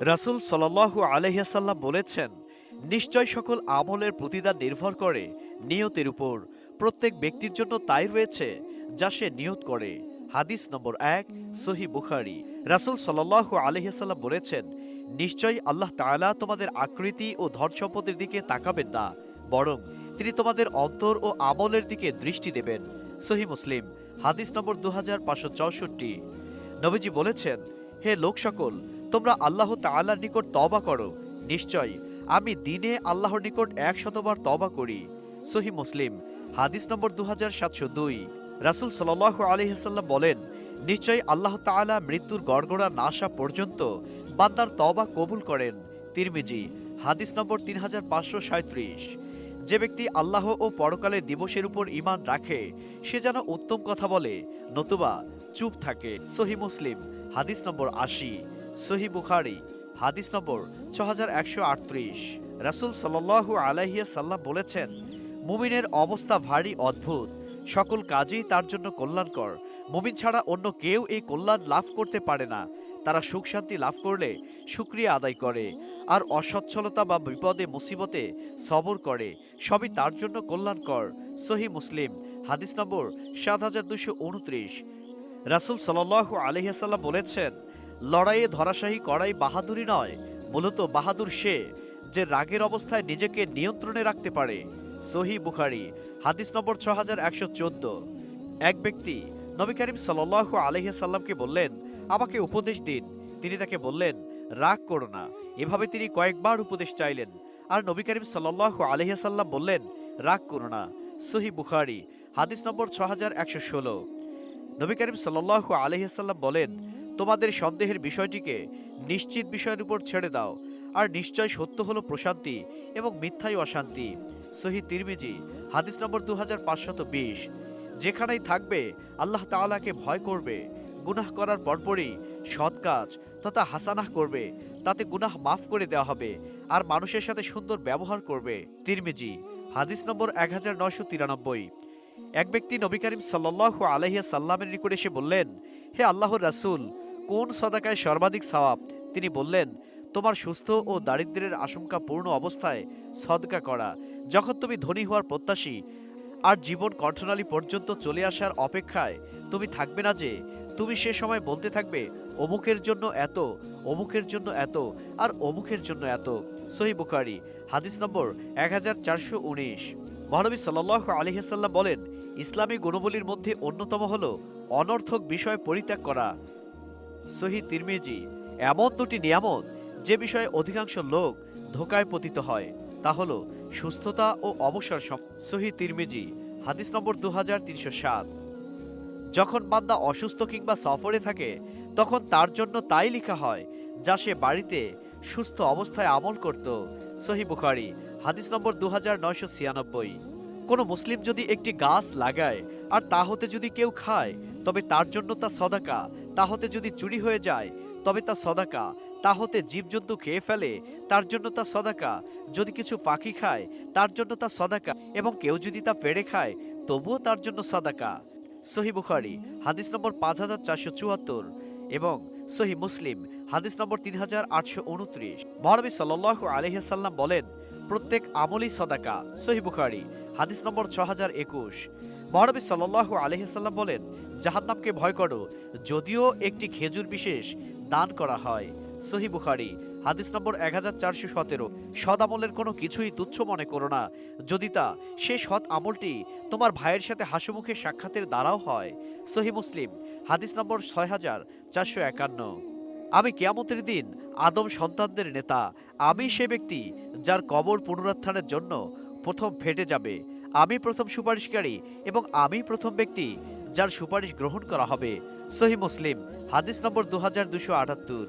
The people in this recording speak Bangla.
রাসূল সাল্লাল্লাহু আলহিয়াসাল্লাম বলেছেন, নিশ্চয় সকল আমলের প্রতিদান নির্ভর করে নিয়তের উপর। প্রত্যেক ব্যক্তির জন্য তাই রয়েছে যা সে নিয়ত করে। হাদিস নম্বর এক, সহি বুখারি। রাসূল সাল্লাল্লাহু আলহিহাসাল্লাম বলেছেন নিশ্চয়ই আল্লাহ তাআলা তোমাদের আকৃতি ও ধন সম্পদের দিকে তাকাবেন না, বরং তিনি তোমাদের অন্তর ও আমলের দিকে দৃষ্টি দেবেন। সহি মুসলিম। হাদিস নম্বর দু হাজার পাঁচশো চৌষট্টি। নবীজি বলেছেন, হে লোক সকল তোমরা আল্লাহ তাআলার নিকট তবা করো। নিশ্চয় আমি দিনে আল্লাহর নিকট এক শতবার তবা করি। সহি মুসলিম, হাদিস নম্বর দু হাজার সাতশো দুই। রাসুল সাল্লাহ আলহিহাল্লাম বলেন, নিশ্চয়ই আল্লাহ তাআলা মৃত্যুর গড়গড়া না আসা পর্যন্ত বান্দার তবা কবুল করেন। তিরমিজি, হাদিস নম্বর তিন হাজার পাঁচশো সাঁত্রিশ যে ব্যক্তি আল্লাহ ও পরকালের দিবসের উপর ইমান রাখে, সে যেন উত্তম কথা বলে, নতুবা চুপ থাকে। সহি মুসলিম, হাদিস নম্বর আশি। সহি বুখারি, হাদিস নম্বর ছ হাজার একশো আটত্রিশ। রাসুল সাল্লাহ আলাইহিয়া সাল্লাম বলেছেন, মুমিনের অবস্থা ভারী অদ্ভুত। সকল কাজেই তার জন্য কল্যাণকর। মুমিন ছাড়া অন্য কেউ এই কল্যাণ লাভ করতে পারে না। তারা সুখ শান্তি লাভ করলে সুক্রিয়া আদায় করে আর অসচ্ছলতা বা বিপদে, মুসিবতে সবর করে। সবই তার জন্য কল্যাণকর। সহি মুসলিম, হাদিস নম্বর সাত হাজার দুশো উনত্রিশ। রাসুল সাল্লাহ আলহিহাসাল্লাম বলেছেন লড়াইয়ে ধরাশাহী করাই বাহাদুরি নয়, মূলত বাহাদুর সে, যে রাগের অবস্থায় নিজেকে নিয়ন্ত্রণে রাখতে পারে। সহি বুখারি, হাদিস নম্বর ছ হাজার একশো চোদ্দ। এক ব্যক্তি নবী করিম সাল্লাহ আলহিহাসাল্লামকে বললেন, আমাকে উপদেশ দিন। তিনি তাকে বললেন, রাগ করো না। এভাবে তিনি কয়েকবার উপদেশ চাইলেন। আর নবী করিম সাল্লাহ আলহিহাসাল্লাম বললেন, রাগ করো না। সহি বুখারি, হাদিস নম্বর ছ হাজার একশো ষোলো। নবী করিম সাল্লাহ আলহিহাসাল্লাম বলেন তোমাদের সন্দেহের বিষয়টিকে নিশ্চিত বিষয়ের উপর ছেড়ে দাও, আর নিশ্চয় সত্য হলো প্রশান্তি এবং মিথ্যাই অশান্তি। সহি তিরমিজি, হাদিস নম্বর দু হাজার যেখানেই থাকবে, আল্লাহ তাআলাকে ভয় করবে, গুনাহ করার পরপরই সৎ কাজ তথা হাসানাহ করবে, তাতে গুনাহ মাফ করে দেওয়া হবে, আর মানুষের সাথে সুন্দর ব্যবহার করবে। তিরমিজি, হাদিস নম্বর এক এক ব্যক্তি নবী করিম সাল্লাহ আলহিয়া সাল্লামের নিকট এসে বললেন, হে আল্লাহর রাসূল কোন সদাকায় সর্বাধিক সওয়াব? তিনি বললেন, তোমার সুস্থ ও দারিদ্র্যের আশঙ্কা পূর্ণ অবস্থায় সদকা করা। যখন তুমি ধনী হওয়ার প্রত্যাশী আর জীবন কণ্ঠনালী পর্যন্ত চলে আসার অপেক্ষায়, তুমি থাকবে না যে, তুমি সে সময় বলতে থাকবে, অমুকের জন্য এত, অমুকের জন্য এত, আর অমুকের জন্য এত। সহি বুখারি, হাদিস নম্বর এক হাজার চারশো উনিশ। মহানবী সাল্লাহ আলহিহাল্লাম বলেন, ইসলামী গুণবলীর মধ্যে অন্যতম হল অনর্থক বিষয় পরিত্যাগ করা। সহি তিরমিজি, এমন দুটি নিয়ামত যে বিষয়ে অধিকাংশ লোক ধোকায় পতিত হয়, তা হল সুস্থতা ও অবসর সহি তিরমিজি, হাদিস নম্বর দু হাজার তিনশো সাত। যখন বান্দা অসুস্থ কিংবা সফরে থাকে, তখন তার জন্য তাই লেখা হয়, যা সে বাড়িতে সুস্থ অবস্থায় আমল করত, সহি বুখারি, হাদিস নম্বর দু হাজার নয়শো ছিয়ানব্বই। কোনো মুসলিম যদি একটি গাছ লাগায় আর তা হতে যদি কেউ খায়, তবে তার জন্য তা সদাকা তা হতে যদি চুরি হয়ে যায়, তবে তা সদাকা। তা হতে জীবজন্তু খেয়ে ফেলে, তার জন্য তা সদাকা। যদি কিছু পাখি খায়, তার জন্য তা সদাকা। এবং কেউ যদি তা পেড়ে খায়, তবুও তার জন্য সদাকা। সহি বুখারি, হাদিস নম্বর পাঁচ হাজার চারশো চুয়াত্তর এবং সহি মুসলিম, হাদিস নম্বর তিন হাজার আটশো উনত্রিশ। মহানবী সাল্লাহ আলহিহাসাল্লাম বলেন, প্রত্যেক আমলই সদাকা। সহি বুখারি, হাদিস নম্বর ছ হাজার একুশ। মহানবী সাল্লাহ আলহিহাসাল্লাম বলেন জাহান্নামকে ভয় করো, যদিও একটি খেজুর বিশেষ দান করা হয়। সহি বুখারি, হাদিস নম্বর এক হাজার চারশো সতেরো। সৎ আমলের কোনো কিছুই তুচ্ছ মনে করো না। যদি তা, সে সৎ আমলটি তোমার ভাইয়ের সাথে হাসিমুখে সাক্ষাতের দ্বারাও হয়। সহি মুসলিম, হাদিস নম্বর ছয় হাজার চারশো একান্ন। আমি কেয়ামতের দিন আদম সন্তানদের নেতা, আমি সে ব্যক্তি যার কবর পুনরুত্থানের জন্য প্রথম ফেটে যাবে। আমি প্রথম সুপারিশকারী এবং আমি প্রথম ব্যক্তি যার সুপারিশ গ্রহণ করা হবে। সহি মুসলিম হাদিস নম্বর দু হাজার দুশো আটাত্তর।